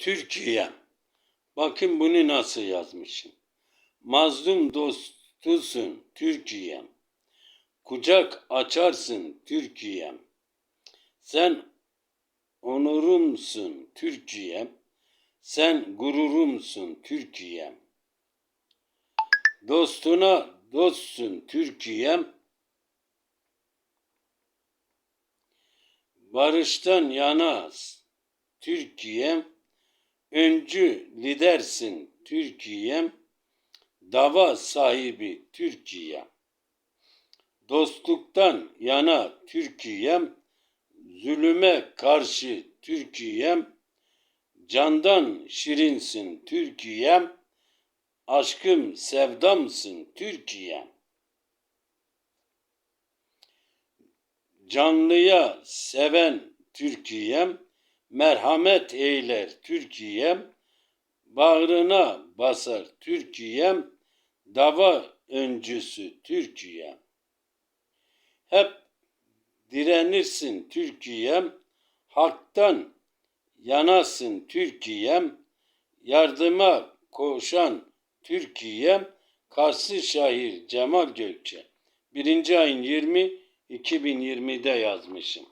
Türkiye. Bakın bunu nasıl yazmışım. Mazlum dostusun Türkiye. Kucak açarsın Türkiye. Sen onurumsun Türkiye. Sen gururumsun Türkiye. Dostuna dostsun Türkiye. Barıştan yanaz Türkiye. Öncü lidersin Türkiye. Dava sahibi Türkiye. Dostluktan yana Türkiye. Zulüme karşı Türkiye. Candan şirinsin Türkiye. Aşkım sevdamsın Türkiye. Canlıya seven Türkiye, merhamet eyler Türkiye, bağrına basar Türkiye, dava öncüsü Türkiye. Hep direnirsin Türkiye, haktan yanasın Türkiye, yardıma koşan Türkiye, Karşı şair Cemal Gökçe. Birinci ayın 20 2020'de yazmışım.